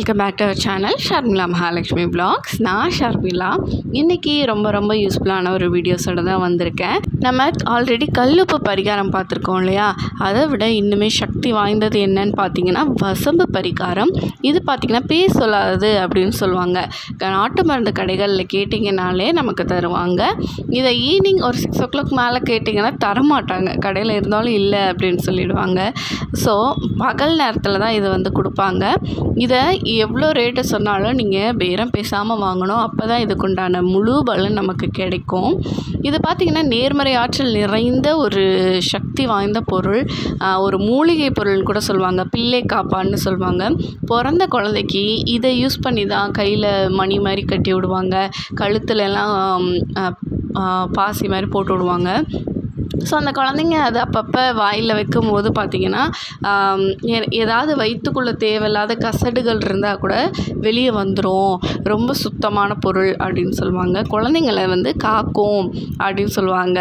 Welcome back to our channel Sharmila Mahalakshmi blogs நான் ஷர்மிளா இன்றைக்கி ரொம்ப ரொம்ப யூஸ்ஃபுல்லான ஒரு வீடியோஸோட தான் வந்திருக்கேன். நம்ம ஆல்ரெடி கல்லுப்பு பரிகாரம் பார்த்துருக்கோம் இல்லையா? அதை விட இன்னுமே சக்தி வாய்ந்தது என்னன்னு பார்த்தீங்கன்னா வசம்பு பரிகாரம். இது பார்த்திங்கன்னா பே சொல்லாதது அப்படின்னு சொல்லுவாங்க. நாட்டு மருந்து கடைகளில் கேட்டிங்கனாலே நமக்கு தருவாங்க. இதை ஈவினிங் ஒரு சிக்ஸ் ஓ கிளாக் மேலே கேட்டிங்கன்னா தரமாட்டாங்க கடையில் இருந்தாலும் இல்லை அப்படின்னு சொல்லிடுவாங்க. ஸோ பகல் நேரத்தில் தான் இதை வந்து கொடுப்பாங்க. இதை எவ்வளோ ரேட்டு சொன்னாலும் நீங்கள் பேரம் பேசாமல் வாங்கணும். அப்போ தான் இதுக்குண்டான முழு பலன் நமக்கு கிடைக்கும். இது பார்த்திங்கன்னா நேர்மறை ஆற்றல் நிறைந்த ஒரு சக்தி வாய்ந்த பொருள். ஒரு மூலிகை பொருள்னு கூட சொல்லுவாங்க. பிள்ளை காப்பான்னு சொல்லுவாங்க. பிறந்த குழந்தைக்கு இதை யூஸ் பண்ணி தான் கையில் மணி மாதிரி கட்டி விடுவாங்க. கழுத்துலலாம் பாசி மாதிரி போட்டு விடுவாங்க. ஸோ அந்த குழந்தைங்க அது அப்பப்போ வாயில் வைக்கும்போது பார்த்திங்கன்னா ஏதாவது வயிற்றுக்குள்ளே தேவையில்லாத கசடுகள் இருந்தால் கூட வெளியே வந்துடும் ரொம்ப சுத்தமான பொருள் அப்படின்னு சொல்லுவாங்க. குழந்தைங்கள வந்து காக்கும் அப்படின்னு சொல்லுவாங்க.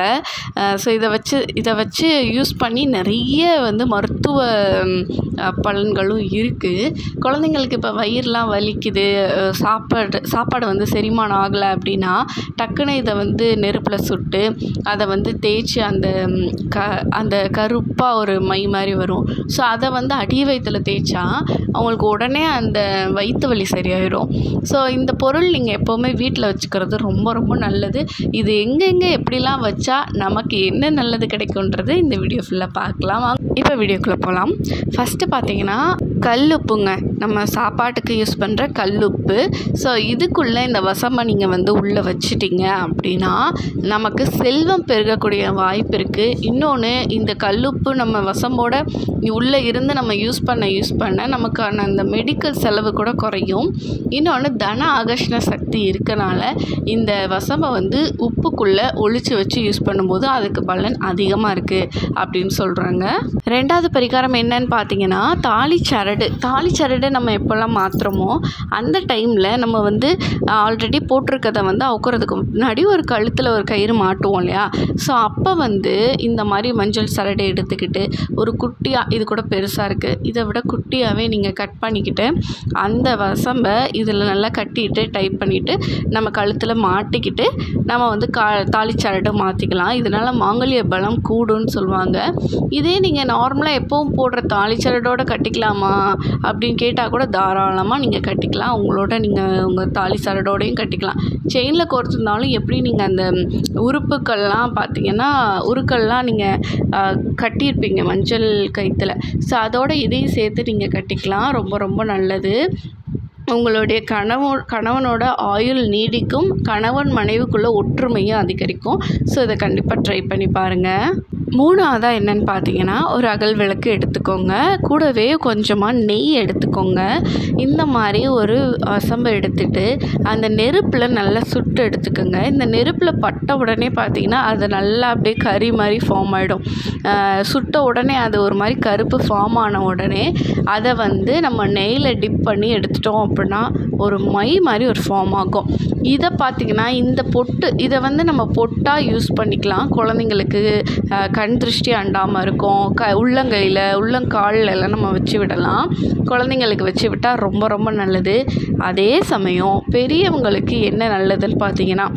ஸோ இதை வச்சு இதை வச்சு யூஸ் பண்ணி நிறைய வந்து மருத்துவ பலன்களும் இருக்குது குழந்தைங்களுக்கு இப்போ வயிறுலாம் வலிக்குது. சாப்பாடு சாப்பாடு வந்து செரிமானம் ஆகலை அப்படின்னா டக்குன்னு இதை வந்து நெருப்பில் சுட்டு அதை வந்து தேய்ச்சி அந்த க அந்த கருப்பாக ஒரு மை மாதிரி வரும். ஸோ அதை வந்து அடி வயிற்றில் தேய்ச்சா அவங்களுக்கு உடனே அந்த வயிற்று வலி சரியாயிடும் ஸோ இந்த பொருள் நீங்கள் எப்போவுமே வீட்டில் வச்சுக்கிறது ரொம்ப ரொம்ப நல்லது. இது எங்கெங்கே எப்படிலாம் வச்சா நமக்கு என்ன நல்லது கிடைக்குன்றது இந்த வீடியோ ஃபுல்லாக பார்க்கலாம். இப்போ வீடியோக்குள்ளே போகலாம் ஃபஸ்ட்டு பார்த்தீங்கன்னா கல்லுப்புங்க நம்ம சாப்பாட்டுக்கு யூஸ் பண்ணுற கல்லுப்பு ஸோ இதுக்குள்ளே இந்த வசமாக நீங்கள் வந்து உள்ளே வச்சிட்டிங்க அப்படின்னா நமக்கு செல்வம் பெருகக்கூடிய வாய்ப்பு இருக்குது இன்னொன்று இந்த கல்லுப்பு நம்ம வசம்போட உள்ளே இருந்து நம்ம யூஸ் பண்ண யூஸ் பண்ண நமக்கான அந்த மெடிக்கல் செலவு கூட குறையும். இன்னொன்று தன ஆகர்ஷண சக்தி இருக்கனால இந்த வசம்பை வந்து உப்புக்குள்ளே ஒழிச்சு வச்சு யூஸ் பண்ணும்போது அதுக்கு பலன் அதிகமாக இருக்குது அப்படின்னு சொல்கிறாங்க ரெண்டாவது பரிகாரம் என்னன்னு பார்த்தீங்கன்னா தாலி சரடு. தாலி சரடு நம்ம எப்போல்லாம் மாற்றுறோமோ அந்த டைமில் நம்ம வந்து ஆல்ரெடி போட்டிருக்கதை வந்து அவுக்கிறதுக்கு முன்னாடி ஒரு கழுத்தில் ஒரு கயிறு மாட்டுவோம் இல்லையா? ஸோ அப்போ வந்து இந்த மாதிரி மஞ்சள் சரடை எடுத்துக்கிட்டு ஒரு குட்டியாக இது கூட பெருசாக இருக்குது இதை விட குட்டியாகவே நீங்கள் கட் பண்ணிக்கிட்டு அந்த வசம்பை இதில் நல்லா கட்டிட்டு டைப் பண்ணிவிட்டு நம்ம கழுத்தில் மாட்டிக்கிட்டு நம்ம வந்து கா தாலி சரடை மாற்றிக்கலாம் இதனால் மாங்கல்ய பலம் கூடுன்னு சொல்லுவாங்க. இதே நீங்கள் நார்மலாக எப்போவும் போடுற தாலி சரடோடு கட்டிக்கலாமா அப்படின்னு கேட்டால் கூட தாராளமாக நீங்கள் கட்டிக்கலாம். உங்களோட நீங்கள் உங்கள் தாலி சரடோடையும் கட்டிக்கலாம். செயினில் கோர்த்துருந்தாலும் எப்படி நீங்கள் அந்த உறுப்புக்கள்லாம் பார்த்தீங்கன்னா உருக்கள்லாம் நீங்கள் கட்டியிருப்பீங்க மஞ்சள் கயிற்றுல ஸோ அதோட இதையும் சேர்த்து நீங்கள் கட்டிக்கலாம். ரொம்ப ரொம்ப நல்லது. உங்களுடைய கணவ கணவனோட ஆயுள் நீடிக்கும். கணவன் மனைவிக்குள்ளே ஒற்றுமையும் அதிகரிக்கும். ஸோ இதை கண்டிப்பாக ட்ரை பண்ணி பாருங்கள் மூணாவதாக என்னென்னு பார்த்தீங்கன்னா ஒரு அகல் விளக்கு எடுத்துக்கோங்க. கூடவே கொஞ்சமாக நெய் எடுத்துக்கோங்க. இந்த மாதிரி ஒரு வசம்பை எடுத்துட்டு அந்த நெருப்பில் நல்லா சுட்டு எடுத்துக்கோங்க. இந்த நெருப்பில் பட்ட உடனே பார்த்தீங்கன்னா அது நல்லா அப்படியே கறி மாதிரி ஃபார்ம் ஆகிடும் சுட்ட உடனே அது ஒரு மாதிரி கருப்பு ஃபார்ம் ஆன உடனே அதை வந்து நம்ம நெய்யில் டிப் பண்ணி எடுத்துட்டோம் அப்படின்னா ஒரு மை மாதிரி ஒரு ஃபார்ம் ஆகும். இதை பார்த்திங்கன்னா இந்த பொட்டு இதை வந்து நம்ம பொட்டாக யூஸ் பண்ணிக்கலாம். குழந்தைங்களுக்கு கண் திருஷ்டி அண்டாமல் இருக்கும். க உள்ளங்கையில் உள்ளங்கால்லலாம் நம்ம வச்சு விடலாம். குழந்தைங்களுக்கு வச்சு விட்டால் ரொம்ப ரொம்ப நல்லது. அதே சமயம் பெரியவங்களுக்கு என்ன நல்லதுன்னு பார்த்தீங்கன்னா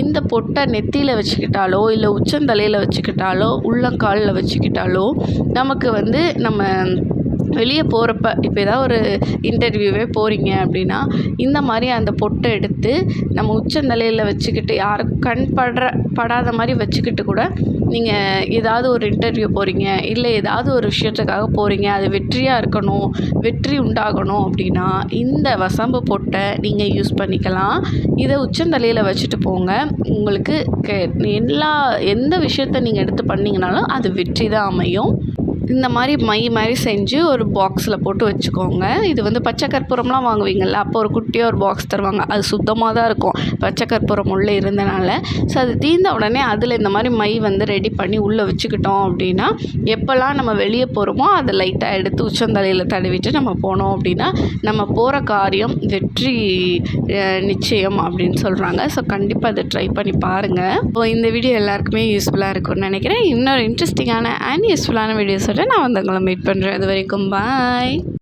இந்த பொட்டை நெத்தியில் வச்சுக்கிட்டாலோ இல்லை உச்சந்தலையில் வச்சுக்கிட்டாலோ உள்ளங்காலில் வச்சுக்கிட்டாலோ நமக்கு வந்து நம்ம வெளியே போகிறப்ப இப்போ ஏதாவது ஒரு இன்டர்வியூவே போகிறீங்க அப்படின்னா இந்த மாதிரி அந்த பொட்டை எடுத்து நம்ம உச்சந்தலையில் வச்சுக்கிட்டு யாருக்கும் கண் படுற படாத மாதிரி வச்சுக்கிட்டு கூட நீங்கள் ஏதாவது ஒரு இன்டர்வியூ போகிறீங்க இல்லை ஏதாவது ஒரு விஷயத்துக்காக போகிறீங்க அது வெற்றியாக இருக்கணும் வெற்றி உண்டாகணும் அப்படின்னா இந்த வசம்பு பொட்டை நீங்கள் யூஸ் பண்ணிக்கலாம். இதை உச்சந்தலையில் வச்சுட்டு போங்க. உங்களுக்கு எல்லா எந்த விஷயத்த நீங்கள் எடுத்து பண்ணிங்கனாலும் அது வெற்றி தான் அமையும். இந்த மாதிரி மை மாதிரி செஞ்சு ஒரு பாக்ஸில் போட்டு வச்சுக்கோங்க. இது வந்து பச்சை கற்பூரம்லாம் வாங்குவீங்கள்ல அப்போ ஒரு குட்டியாக ஒரு பாக்ஸ் தருவாங்க. அது சுத்தமாக தான் இருக்கும். பச்சை கற்பூரம் உள்ளே இருந்தனால. ஸோ அது தீர்ந்த உடனே அதில் இந்த மாதிரி மை வந்து ரெடி பண்ணி உள்ளே வச்சுக்கிட்டோம் அப்படின்னா எப்போல்லாம் நம்ம வெளியே போகிறோமோ அதை லைட்டாக எடுத்து உச்சந்தலையில் தடவிட்டு நம்ம போனோம் அப்படின்னா நம்ம போகிற காரியம் வெற்றி நிச்சயம் அப்படின்னு சொல்கிறாங்க ஸோ கண்டிப்பாக அதை ட்ரை பண்ணி பாருங்கள் இப்போ இந்த வீடியோ எல்லாருக்குமே யூஸ்ஃபுல்லாக இருக்கும்னு நினைக்கிறேன். இன்னொரு இன்ட்ரெஸ்டிங்கான அண்ட் யூஸ்ஃபுல்லான வீடியோஸோட நான் வந்து உங்களை மீட் பண்ணுறேன் இது வரைக்கும் பாய்